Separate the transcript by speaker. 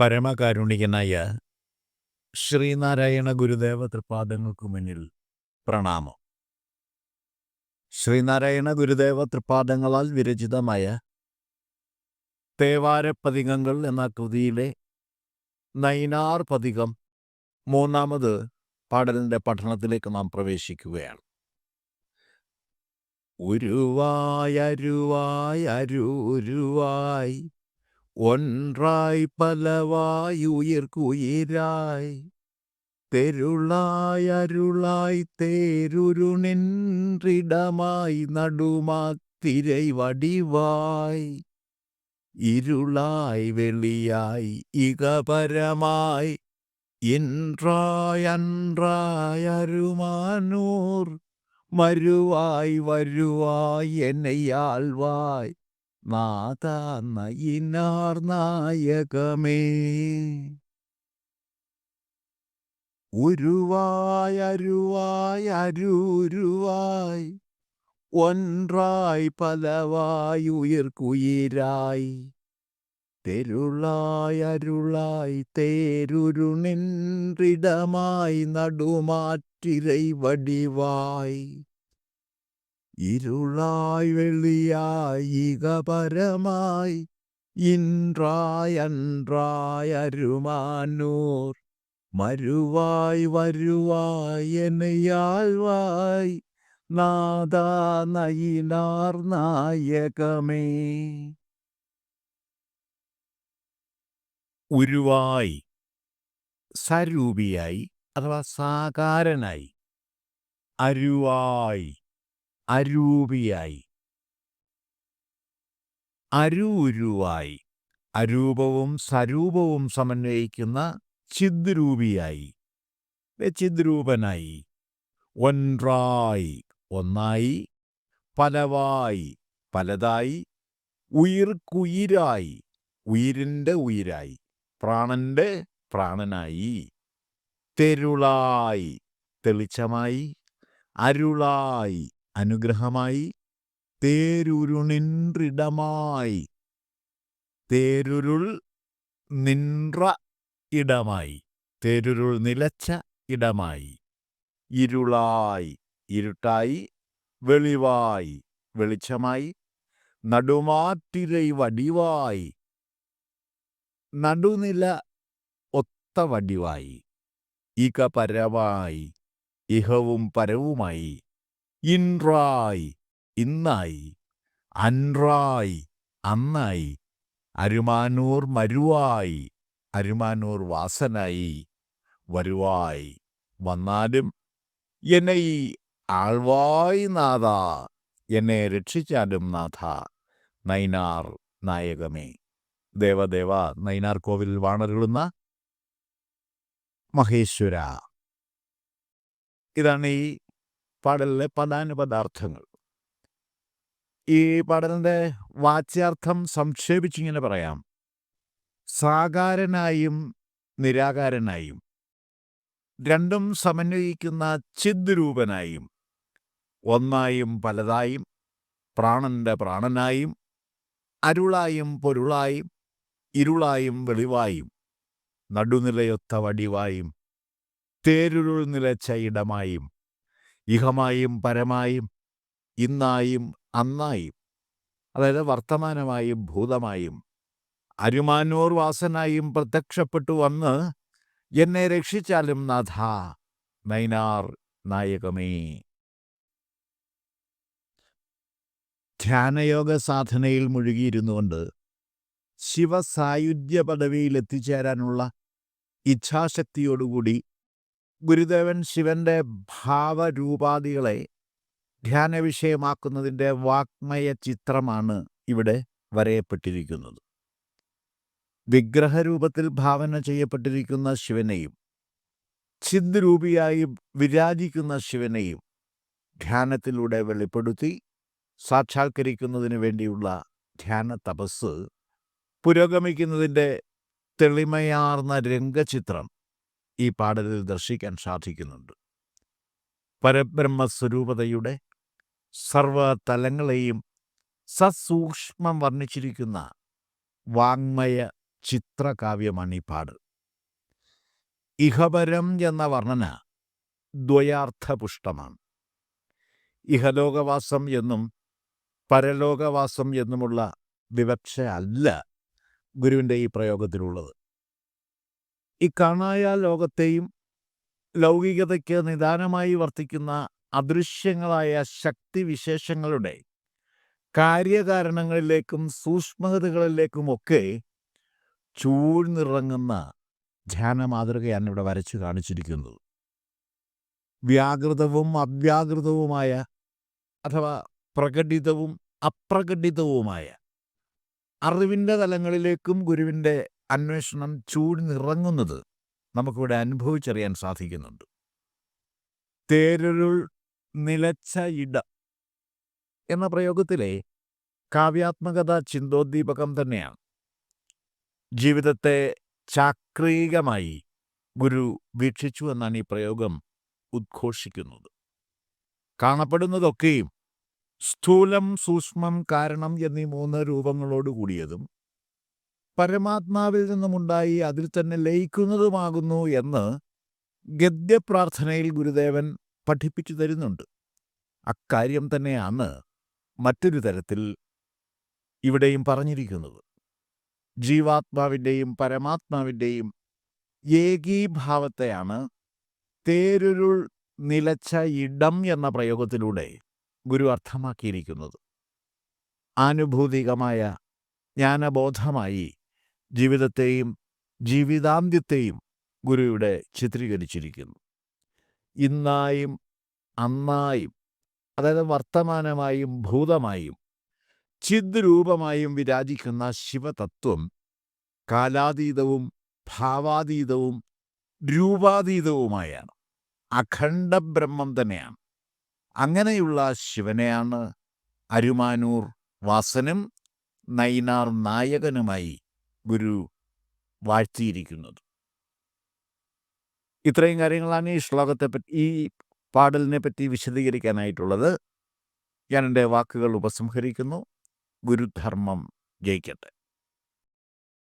Speaker 1: പരമകാരുണികനായ ശ്രീനാരായണ ഗുരുദേവ തൃപാദങ്ങൾക്ക് മുന്നിൽ പ്രണാമം. ശ്രീനാരായണ ഗുരുദേവ തൃപാദങ്ങളാൽ വിരചിതമായ തേവാരപ്പതികങ്ങൾ എന്ന കൃതിയിലെ നൈനാർ പതികം മൂന്നാമത് പാടലിന്റെ പഠനത്തിലേക്ക് നാം പ്രവേശിക്കുകയാണ്. ഉരുവായ് അരുവായ് അരുരുവായ് ഒൻറായ് പലവായ് ഉയിർക്കുയിരായ് തെരുളായ് അരുളായ് തേരുരുണിൻറിടമായി നടുമാത്തിரை വടിവായ് ഇരുളായ് വെളിയായ് ഇകപരമായി ഇൻറായ് അൻറായ് അരുമാനൂർ മരുവായ് വരുവായ് എന്നെയാൾവായ് നാഥ നയിനാർ നായകമേ. ഉരുവായ് അരുവായ് അരുരുവായ് ഒൻറായ് പലവായ് ഉയർക്കുയിരായി തെരുളായ് അരുളായ് തേരുരുണിൻറിടമായി നടുമാറ്റിരൈ വടിവായ്. ഇരുളായ് വെള്ളിയായി ഇകപരമായി ഇൻറായ് അൻറായ് അരുമാനൂർ. മരുവായ് വരുവായ് എന്നെയാൾവായ് നാദ നയിനാർ നായകമേ. ഉരുവായി. സരൂപിയായി അഥവാ സാകാരനായി. അരുവായി. അരൂപിയായി. അരൂരുവായി. അരൂപവും സരൂപവും സമന്വയിക്കുന്ന ചിദ്രൂപിയായി. ചിദ്രൂപനായി. ഒൻറായി. ഒന്നായി. പലവായി. പലതായി. ഉയിർക്കുയിരായി. ഉയിരിന്റെ ഉയിരായി. പ്രാണന്റെ പ്രാണനായി. തെരുളായി. തെളിച്ചമായി. അരുളായി. അനുഗ്രഹമായി തേരുരുണിൻറിടമായി. തേരുരുൾ നിൻറ ഇടമായി. തേരുരുൾ നിലച്ച ഇടമായി. ഇരുളായി. ഇരുട്ടായി. വെളിവായി. വെളിച്ചമായി. നടുമാറ്റിരൈ വടിവായി നടുനില ഒത്ത വടിവായി ഇക പരമായി ഇഹവും പരവുമായി. ഇൻറായി ഇന്നായി അൻറായി അന്നായി അരുമാനൂർ മരുവായി അരുമാനൂർ വാസനായി വരുവായി വന്നാലും എന്നെ ഈ ആൾവായ് നാഥ എന്നെ രക്ഷിച്ചാലും നാഥ നൈനാർ നായകമേ. ദേവദേവ നൈനാർ കോവിൽ വാണരുളുന്ന മഹേശ്വര. ഇതാണ് ഈ പാടലിലെ പദാനുപദാർത്ഥങ്ങൾ ഈ പാടലിന്റെ വാച്യാർത്ഥം സംക്ഷേപിച്ചിങ്ങനെ പറയാം. സാകാരനായും നിരാകാരനായും രണ്ടും സമന്വയിക്കുന്ന ചിദ്രൂപനായും ഒന്നായും പലതായും പ്രാണന്റെ പ്രാണനായും അരുളായും പൊരുളായും ഇരുളായും വെളിവായും നടുനിലയൊത്ത വടിവായും തേരുരുൾ നിലച്ച ഇടമായും ഇഹമായും പരമായും ഇന്നായും അന്നായും അതായത് വർത്തമാനമായും ഭൂതമായും അരുമാനൂർ വാസനായും പ്രത്യക്ഷപ്പെട്ടു വന്ന് എന്നെ രക്ഷിച്ചാലും നാഥ നൈനാർ നായകമേ. ധ്യാനയോഗ സാധനയിൽ മുഴുകിയിരുന്നുകൊണ്ട് ശിവസായുധ്യ പദവിയിൽ എത്തിച്ചേരാനുള്ള ഇച്ഛാശക്തിയോടുകൂടി ഗുരുദേവൻ ശിവന്റെ ഭാവരൂപാദികളെ ധ്യാന വിഷയമാക്കുന്നതിന്റെ വാക്മയ ചിത്രമാണ് ഇവിടെ വരയപ്പെട്ടിരിക്കുന്നത്. വിഗ്രഹരൂപത്തിൽ ഭാവന ചെയ്യപ്പെട്ടിരിക്കുന്ന ശിവനെയും ചിദ്രൂപിയായി വിരാജിക്കുന്ന ശിവനെയും ധ്യാനത്തിലൂടെ വെളിപ്പെടുത്തി സാക്ഷാത്കരിക്കുന്നതിന് വേണ്ടിയുള്ള ധ്യാന തപസ് പുരോഗമിക്കുന്നതിന്റെ തെളിമയാർന്ന രംഗചിത്രം ഈ പാടലിൽ ദർശിക്കാൻ സാധിക്കുന്നുണ്ട്. പരബ്രഹ്മസ്വരൂപതയുടെ സർവതലങ്ങളെയും സസൂക്ഷ്മം വർണിച്ചിരിക്കുന്ന വാങ്മയ ചിത്രകാവ്യമാണ് ഈ പാട് ഇഹപരം എന്ന വർണന ദ്വയാർത്ഥപുഷ്ടമാണ്. ഇഹലോകവാസം എന്നും പരലോകവാസം എന്നുമുള്ള വിവക്ഷ അല്ല ഗുരുവിന്റെ ഈ പ്രയോഗത്തിലുള്ളത്. ഈ കാണായ ലോകത്തെയും ലൗകികതയ്ക്ക് നിദാനമായി വർത്തിക്കുന്ന അദൃശ്യങ്ങളായ ശക്തിവിശേഷങ്ങളുടെ കാര്യകാരണങ്ങളിലേക്കും സൂക്ഷ്മതകളിലേക്കുമൊക്കെ ചൂഴ്ന്നിറങ്ങുന്ന ധ്യാന മാതൃകയാണ് ഇവിടെ വരച്ചു കാണിച്ചിരിക്കുന്നത്. വ്യാകൃതവും അവ്യാകൃതവുമായ അഥവാ പ്രകടിതവും അപ്രകടിതവുമായ അറിവിന്റെ തലങ്ങളിലേക്കും ഗുരുവിന്റെ അന്വേഷണം ചൂഴ്ന്നിറങ്ങുന്നത് നമുക്കിവിടെ അനുഭവിച്ചറിയാൻ സാധിക്കുന്നുണ്ട്. തേരരുൾ നിലച്ച ഇട എന്ന പ്രയോഗത്തിലെ കാവ്യാത്മകത ചിന്തോദ്ദീപകം തന്നെയാണ്. ജീവിതത്തെ ചാക്രികമായി ഗുരു വീക്ഷിച്ചു എന്നാണ് ഈ പ്രയോഗം ഉദ്ഘോഷിക്കുന്നത്. കാണപ്പെടുന്നതൊക്കെയും സ്ഥൂലം സൂക്ഷ്മം കാരണം എന്നീ മൂന്ന് രൂപങ്ങളോട് കൂടിയതും പരമാത്മാവിൽ നിന്നുമുണ്ടായി അതിൽ തന്നെ ലയിക്കുന്നതുമാകുന്നു എന്ന് ഗദ്യപ്രാർത്ഥനയിൽ ഗുരുദേവൻ പഠിപ്പിച്ചു തരുന്നുണ്ട്. അക്കാര്യം തന്നെയാണ് മറ്റൊരു തരത്തിൽ ഇവിടെയും പറഞ്ഞിരിക്കുന്നത്. ജീവാത്മാവിന്റെയും പരമാത്മാവിന്റെയും ഏകീഭാവത്തെയാണ് തേരുരുൾ നിലച്ച ഇടം എന്ന പ്രയോഗത്തിലൂടെ ഗുരു അർത്ഥമാക്കിയിരിക്കുന്നത്. ആനുഭൂതികമായ ജ്ഞാനബോധമായി ജീവിതത്തെയും ജീവിതാന്ത്യത്തെയും ഗുരുവിടെ ചിത്രീകരിച്ചിരിക്കുന്നു. ഇന്നായും അന്നായും അതായത് വർത്തമാനമായും ഭൂതമായും ചിദ് രൂപമായും വിരാജിക്കുന്ന ശിവതത്വം കാലാതീതവും ഭാവാതീതവും രൂപാതീതവുമായാണ്. അഖണ്ഡ ബ്രഹ്മം തന്നെയാണ്. അങ്ങനെയുള്ള ശിവനെയാണ് അരുമാനൂർ വാസനും നൈനാർ നായകനുമായി ഗുരു വാഴ്ത്തിയിരിക്കുന്നത്. ഇത്രയും കാര്യങ്ങളാണ് ഈ ശ്ലോകത്തെ പറ്റി ഈ പാടലിനെ പറ്റി വിശദീകരിക്കാനായിട്ടുള്ളത്. ഞാൻ എന്റെ വാക്കുകൾ ഉപസംഹരിക്കുന്നു. ഗുരുധർമ്മം ജയിക്കട്ടെ.